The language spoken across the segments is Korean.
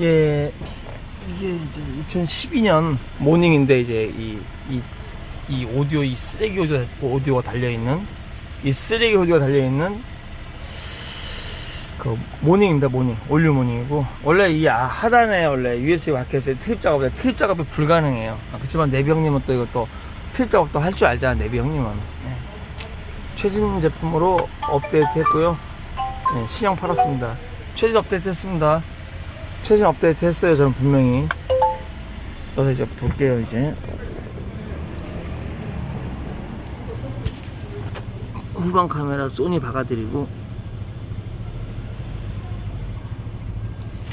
예, 이게 이제 2012년 모닝인데 이제 이, 이, 이 오디오, 이 쓰레기 오디오, 오디오가 달려 있는 이 쓰레기 오디오가 달려 있는 그 모닝입니다, 모닝. 올류 모닝이고 원래 이 아- 하단에 원래 USB 마켓에 트립 작업에 트립 작업이 불가능해요. 아, 그렇지만 내비 형님은 또 이것도 트립 작업도 할 줄 알잖아, 내비 형님은. 네. 최신 제품으로 업데이트 했고요. 네, 신형 팔았습니다. 최신 업데이트 했습니다. 최신 업데이트 했어요. 저는 분명히. 그래서 이제 볼게요. 이제 후방 카메라 소니 박아드리고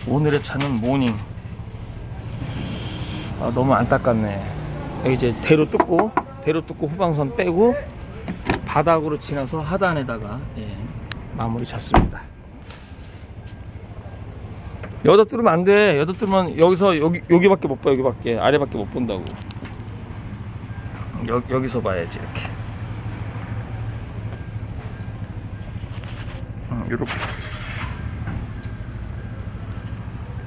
오늘의 차는 모닝. 아, 너무 안타깝네. 이제 대로 뚫고 대로 뚫고 후방선 빼고 바닥으로 지나서 하단에다가 예, 마무리 쳤습니다. 여기다 뚫으면 안 돼. 여기다 뚫으면 여기서 여기 여기밖에 못 봐. 여기밖에 아래밖에 못 본다고. 여, 여기서 봐야지 이렇게. 음, 이렇게.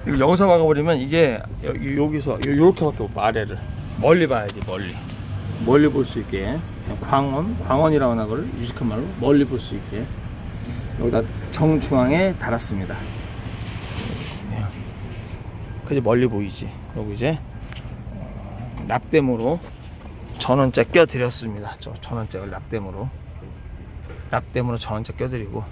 이거 여기서 막아버리면 이게 여- 여기서 이렇게밖에 못 봐. 아래를 멀리 봐야지 멀리. 멀리 볼 수 있게 광원 광원이라고 하나 그걸 유식한 말로 멀리 볼 수 있게 여기다 정중앙에 달았습니다. 그지 멀리 보이지. 여기 이제 어, 납땜으로 전원째 껴드렸습니다. 저 전원째를 납땜으로 납땜으로 전원째 껴드리고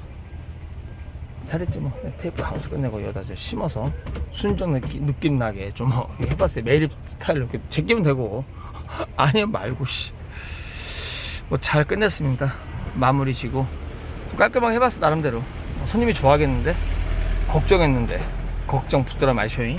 잘했지 뭐 테이프 하우스 끝내고 여기다 이제 심어서 순정 느낌, 느낌 나게 좀 어, 해봤어요. 매립 스타일로 이렇게 제끼면 되고 아니면 말고 씨. 뭐잘 끝냈습니다. 마무리 지고 깔끔하게 해봤어 나름대로 손님이 좋아하겠는데 걱정했는데 걱정 붙들어 마쇼잉